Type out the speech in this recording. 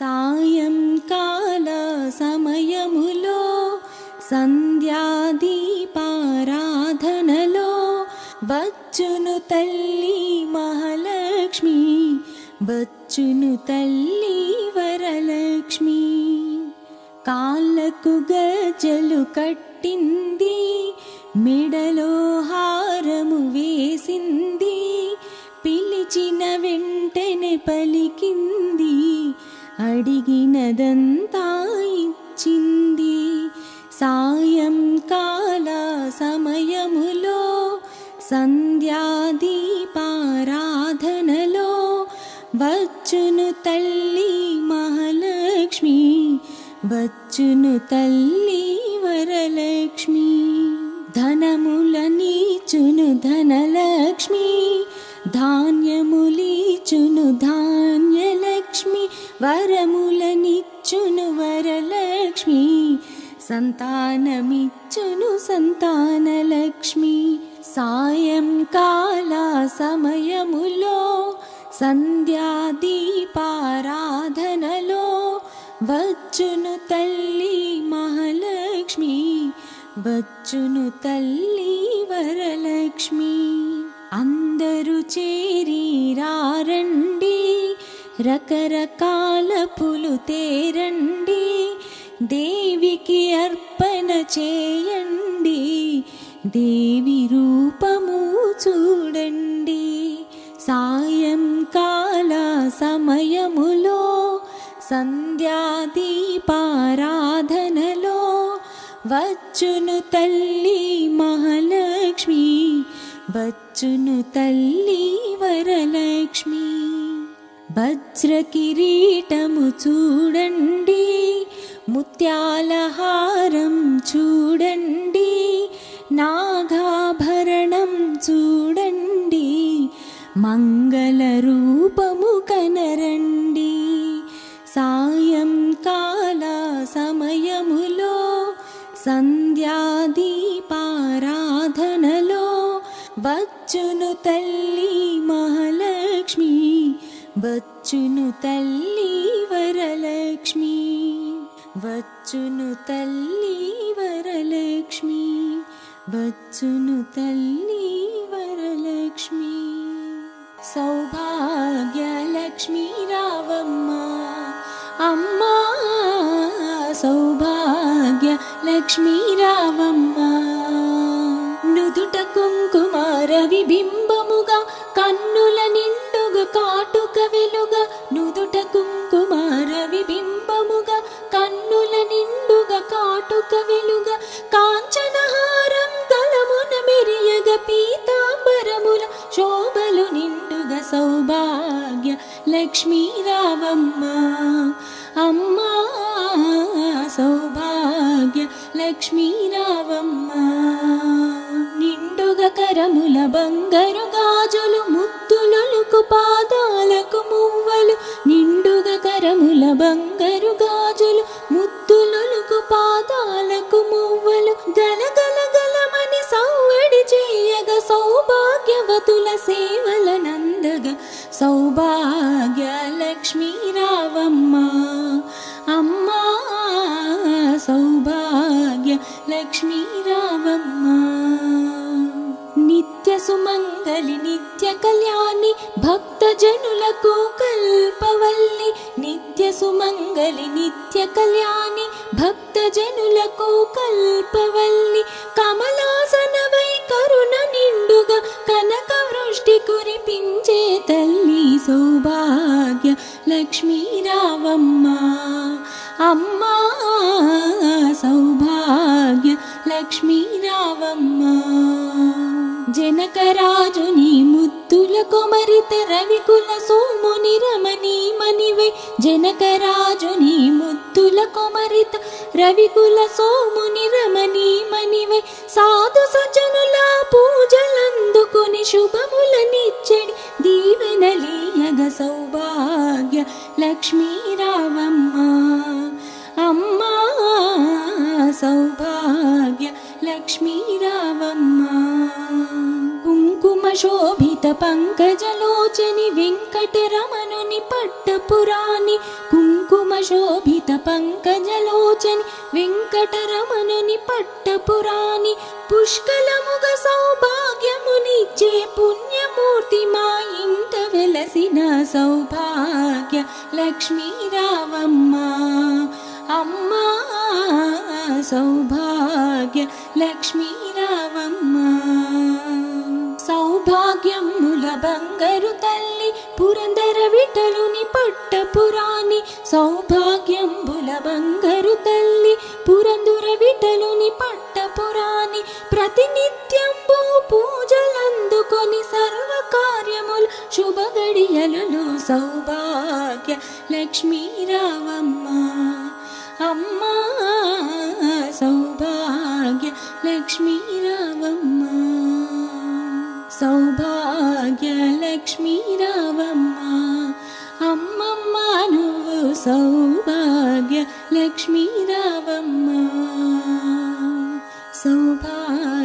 సాయంకాల సమయములో సంధ్యాదీపారాధనలో వచ్చును తల్లి మహాలక్ష్మి వచ్చును తల్లి వరలక్ష్మి. కాళ్ళకు గజలు కట్టింది మెడలో హారము వేసింది పిలిచిన వెంటనే పలికింది. అడిగినదంతా ఇచ్చింది సాయంకాల సమయములో సంధ్యాదీపారాధనలో వచ్చును తల్లి మహాలక్ష్మి వచ్చును తల్లి వరలక్ష్మి. ధనములనీచును ధనలక్ష్మి ధాన్యములీచును ధా వరములనిచ్చును వరలక్ష్మి సంతానమిచ్చును సంతానలక్ష్మి. సాయంకాల సమయములో సంధ్యాదీపారాధనలో వచ్చును తల్లి మహాలక్ష్మి వచ్చును తల్లి వరలక్ష్మి. అందరూ చేరి రారండి రకరకాల పులు తేరండి. దేవికి అర్పణ చేయండి. దేవి రూపము చూడండి. సాయంకాల సమయములో సంధ్యాదీపారాధనలో వచ్చును తల్లి మహాలక్ష్మి వచ్చును తల్లి వరలక్ష్మి. వజ్రకిరీటము చూడండి ముత్యాల హారం చూడండి నాగాభరణం చూడండి మంగళ రూపము కనరండి సాయంకాల సమయములో సంధ్యాదీపారాధనలో వచ్చును తల్లి మహా వచ్చును తల్లి వరలక్ష్మి వచ్చును తల్లి వరలక్ష్మి వచ్చును తల్లి వరలక్ష్మి. సౌభాగ్యలక్ష్మి రావమ్మ అమ్మా సౌభాగ్య లక్ష్మీ రావమ్మ. నుదుట కుంకుమార విబింబ పీతాంబరముల శోభలు నిండుగా సౌభాగ్య లక్ష్మీరావమ్మ. అమ్మా సౌభాగ్య లక్ష్మీరావమ్మ. నిండుగా కరముల బంగారు గాజులు ముత్తులొలుకు పాదాలకు మువ్వలు. నిండుగా కరముల బంగారు గాజులు లక్ష్మీరామమ్మ నిత్య సుమంగళి నిత్య కళ్యాణి భక్త జనులకు కల్పవల్లి. నిత్య సుమంగళి నిత్య కళ్యాణి భక్త జనులకు కల్పవల్లి కమలాసనవై కరుణ నిండుగా కనక వృష్టి కురిపించే తల్లి సౌభాగ్య లక్ష్మీ రావమ్మ అమ్మా లక్ష్మీ రావమ్మ. జనకరాజుని ముద్దుల కొమరిత రవికుల సోముని రమణి మణివే. జనకరాజుని ముద్దుల కొమరిత రవికుల సోముని రమణి మణివే. సాధు సజ్జనుల పూజలందుకొని శుభములనిచ్చడి. దీవెనలీయగ సౌభాగ్య లక్ష్మీ రావమ్మ. అమ్మా సౌభాగ్య లక్ష్మీ రావమ్మ కుంకుమ శోభిత పంకజలోచని వెంకటరమణుని పట్టపురాణి. కుంకుమ శోభిత పంకజలోచని వెంకటరమణుని పట్టపురాణి. పుష్కలముగ సౌభాగ్యమునిచ్చే పుణ్యమూర్తి మా ఇంట వెలసిన సౌభాగ్య లక్ష్మీ రావమ్మ అమ్మా! సౌభాగ్య లక్ష్మీ రావమ్మ సౌభాగ్యముల తల్లి పురందర విటలుని పట్ట పురాణి. సౌభాగ్యంబుల బంగరు తల్లి పురందుర విటలుని పట్ట పురాణి. ప్రతినిత్యంబు పూజలందుకొని సర్వ కార్యములు శుభ సౌభాగ్య లక్ష్మీ రావమ్మ अम्मा सौभाग्य लक्ष्मी रावम् सौभाग्य लक्ष्मी रावम् अम् अम् सौभाग्य लक्ष्मी रावम् सौभाग्य